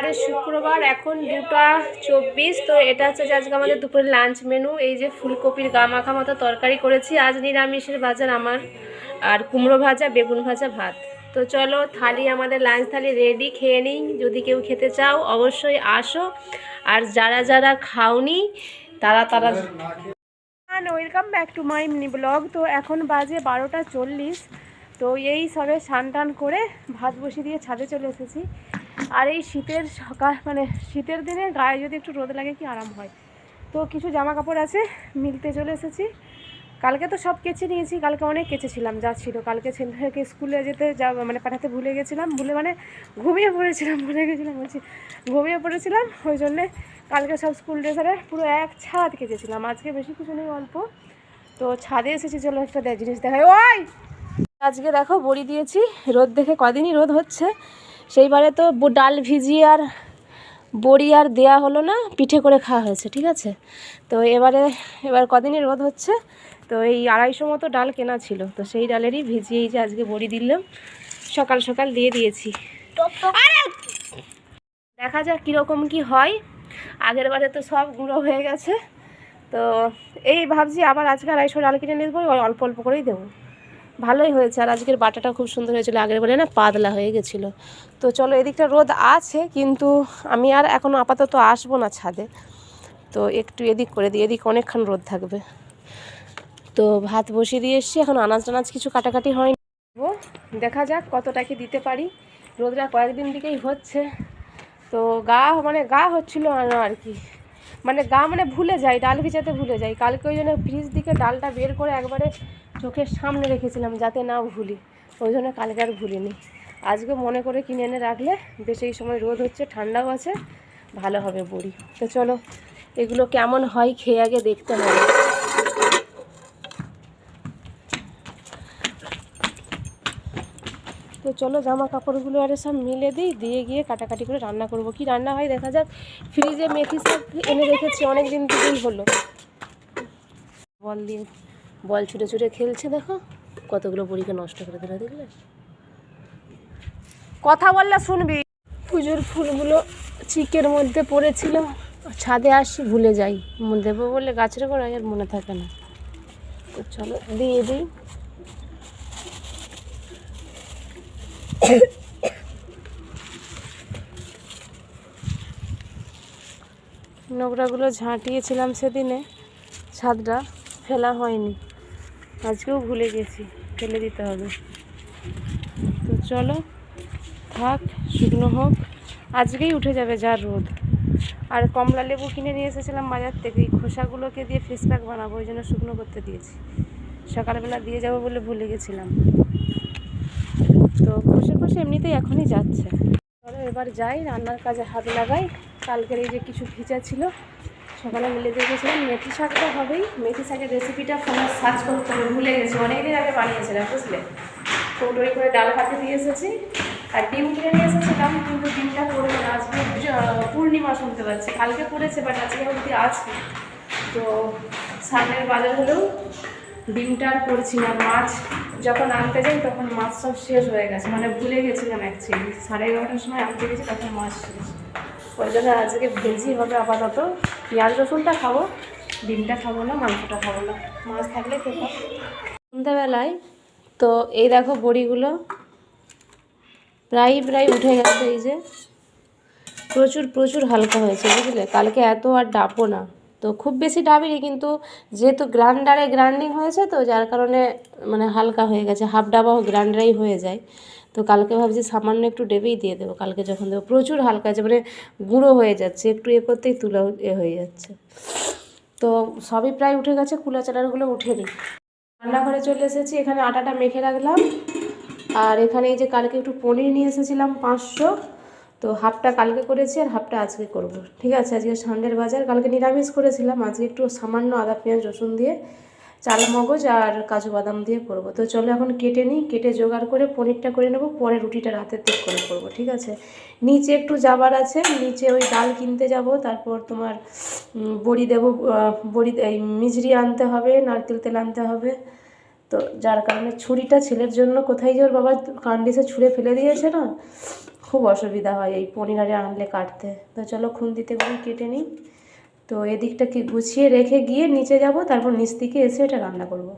আরে শুক্রবার, এখন দুটা চব্বিশ, তো এটা হচ্ছে যে আজকে আমাদের দুপুরের লাঞ্চ মেনু এই যে ফুলকপির গা মাখা মতো তরকারি করেছি, আজ নিরামিষের বাজার আমার, আর কুমড়ো ভাজা, বেগুন ভাজা, ভাত। তো চলো, থালি, আমাদের লাঞ্চ থালি রেডি খেয়ে নিই, যদি কেউ খেতে চাও, অবশ্যই আসো। আর যারা যারা খাওনি, তারা তারা welcome back to my mini blog তো এখন বাজে বারোটা চল্লিশ, তো এই সবে স্নান টান করে ভাত বসিয়ে দিয়ে ছাদে চলে এসেছি। আর এই শীতের সকাল মানে শীতের দিনে গায়ে যদি একটু রোদ লাগে কি আরাম হয়? তো কিছু জামা কাপড় আছে, মিলতে চলে এসেছি। কালকে তো সব কেচে নিয়েছি, কালকে অনেক কেচেছিলাম, যা ছিল। কালকে ছেলেকে স্কুলে যেতে যা মানে পাঠাতে ভুলে গেছিলাম, ভুলে মানে ঘুমিয়ে পড়েছিলাম, ভুলে গেছিলাম, বলছি ঘুমিয়ে পড়েছিলাম, ওই জন্যে কালকে সব স্কুল ড্রেসারে পুরো এক ছাদ কেচেছিলাম। আজকে বেশি কিছু নেই, অল্প। তো ছাদে এসেছি, চলো একটা জিনিস দেখাই। ওই! আজকে দেখো, বড়ি দিয়েছি। রোদ দেখে কদিনই রোদ হচ্ছে। সেইবারে তো ডাল ভিজিয়ে আর বড়ি আর দেয়া হলো না, পিঠে করে খাওয়া হয়েছে, ঠিক আছে? তো এবারে, এবার কদিনই রোদ হচ্ছে, তো এই আড়াইশো মতো ডাল কেনা ছিল, তো সেই ডালেরই ভিজিয়েই যে আজকে বড়ি দিলাম, সকাল সকাল দিয়ে দিয়েছি! দেখা যাক কীরকম কি হয়, আগের বারে তো সব গুঁড়ো হয়ে গেছে, তো এই ভাবছি আবার আজকে আড়াইশো ডাল কিনে নিয়ে অল্প অল্প করেই দেবো। ভালোই হয়েছে। আর আজকের বাটাটা খুব সুন্দর হয়েছিল, আগের বলে না পাতলা হয়ে গেছিল। তো চলো এদিকটা রোদ আছে, কিন্তু আমি আর এখন আপাতত আসব না ছাদে। তো একটু এদিক করে দিই, এদিক অনেকক্ষণ রোদ থাকবে। তো ভাত বসিয়ে দিয়ে এসছি, এখন আনাজ টানাজ কিছু কাটাকাটি হয়নি। দেখা যাক কতটা কি দিতে পারি। রোদটা কয়েকদিন দিকেই হচ্ছে। তো গা মানে গা হচ্ছিল আর কি। মানে গা মানে ভুলে যাই ডাল ভিজাতে ভুলে যাই কালকে ওই জন্য ফ্রিজ দিকে ডালটা বের করে একবারে চোখের সামনে রেখেছিলাম যাতে না ভুলি। ওই জন্য কালকে আর ভুলিনি। আজকে মনে করে কিনে এনে রাখলে বেশ এই সময় রোদ হচ্ছে, ঠান্ডাও আছে, ভালো হবে বড়ি। তো চলো, এগুলো কেমন হয় খেয়ে আগে দেখতে হবে। তো চলো জামা কাপড়গুলো আরে সব মিলে দিই, দিয়ে গিয়ে কাটাকাটি করে রান্না করব। কি রান্না হয় দেখা যাক। ফ্রিজে মেথি শাক এনে রেখেছি, অনেক দিন থেকেই হলো। বল দিয়ে বল ছুটে ছুটে খেলছে দেখো। কতগুলো বড়িকে নষ্ট করে দিলে দেখলে? কথা বললে শুনবি। পুজোর ফুলগুলো চিকের মধ্যে পড়েছিল। ছাদে আসি ভুলে যাই। দেবো বলে গাছের গোড়ায় আর মনে থাকে না। তো চলো দিয়ে দিই। নোংরাগুলো ঝাঁটিয়েছিলাম সেদিনে। ছাদটা ফেলা হয়নি। আজকেও ভুলে গেছি, ফেলে দিতে হবে। তো চলো, থাক, শুকনো হোক, আজকেই উঠে যাবে যা রোদ। আর কমলা লেবু কিনে নিয়ে এসেছিলাম বাজার থেকে এই খোসাগুলোকে দিয়ে ফেস প্যাক বানাবো, ওই জন্য শুকনো করতে দিয়েছি। সকালবেলা দিয়ে যাব বলে ভুলে গেছিলাম। তো খসে খসে এমনিতেই এখনই যাচ্ছে। চলো এবার যাই, রান্নার কাজে হাত লাগাই। কালকের এই যে কিছু ভিজা ছিল সকালে মিলে দেখেছিলাম মেথি শাক তো হবেই। মেথি শাকের রেসিপিটা ফোনে সার্চ করতে হবে, ভুলে গেছি। অনেকদিন আগে বানিয়েছিলাম, বুঝলে? কৌটোই করে ডাল ভাতে দিয়ে এসেছি। আর ডিম কিনে নিয়ে এসেছিলাম, কিন্তু ডিমটা করব না। আজকে পূর্ণিমা শুনতে পাচ্ছি। কালকে পড়েছে বাট আজকে অবধি আছে তো সামনের বাজার হলেও ডিমটা আর করছি না। মাছ যখন আনতে যাই, তখন মাছ সব শেষ হয়ে গেছে। মানে ভুলে গেছিলাম অ্যাকচুয়ালি সাড়ে এগারোটার সময় আনতে গেছি, তখন মাছ শেষ। ওই জন্য আজকে ভেজি হবে আপাতত। পেঁয়াজ রসুনটা খাব, ডিমটা খাব না, মাংসটা খাব না। মাছ থাকলে খেতাম সন্ধ্যাবেলায় তো এই দেখো বড়িগুলো, প্রায় প্রায় উঠে গেছে এই যে। প্রচুর প্রচুর হালকা হয়েছে, বুঝলে? কালকে এত আর ডাবো না। তো খুব বেশি ডাবিনি, কিন্তু যেহেতু গ্রাইন্ডারে গ্রাইন্ডিং হয়েছে তো, যার কারণে মানে হালকা হয়ে গেছে, হাফ ডাবাও গ্রাইন্ডারেই হয়ে যায়। তো কালকে ভাবছি সামান্য একটু ডেবেই দিয়ে দেবো। কালকে যখন দেবো, প্রচুর হালকা আছে মানে গুঁড়ো হয়ে যাচ্ছে, একটু এ করতেই তুলা এ হয়ে যাচ্ছে। তো সবই প্রায় উঠে গেছে, কুলা চালারগুলো উঠেনি রান্নাঘরে চলে এসেছি, এখানে আটাটা মেখে রাখলাম। আর এখানে এই যে কালকে একটু পনির নিয়ে এসেছিলাম পাঁচশো। তো হাফটা কালকে করেছি আর হাফটা আজকে করব। ঠিক আছে, আজকে সানডের বাজার। কালকে নিরামিষ করেছিলাম, আজকে একটু সামান্য আদা, পেঁয়াজ, রসুন দিয়ে। চাল, মগজ আর কাজু বাদাম দিয়ে করব। তো চলো এখন কেটে নিই, কেটে জোগাড় করে পনিরটা করে নেব, পরে রুটিটা রাতের দিক করে করব, ঠিক আছে? নিচে একটু যাবার আছে, নিচে ওই ডাল কিনতে যাব, তারপর তোমার বড়ি দেবো বড়ি এই মিজরি আনতে হবে, নারকেল তেল আনতে হবে। তো যার কারণে ছুরিটা ছেলের জন্য, কোথায় যে ওর বাবা কান্ডিসে ছুঁড়ে ফেলে দিয়েছে না, খুব অসুবিধা হয় এই পনির আরে আনলে কাটতে। তো চলো খুন্তিতে করে কেটে নিই। তো এদিকটা কি গুছিয়ে রেখে গিয়ে নিচে যাব, তারপর নিচ থেকে এসে এটা রান্না করব।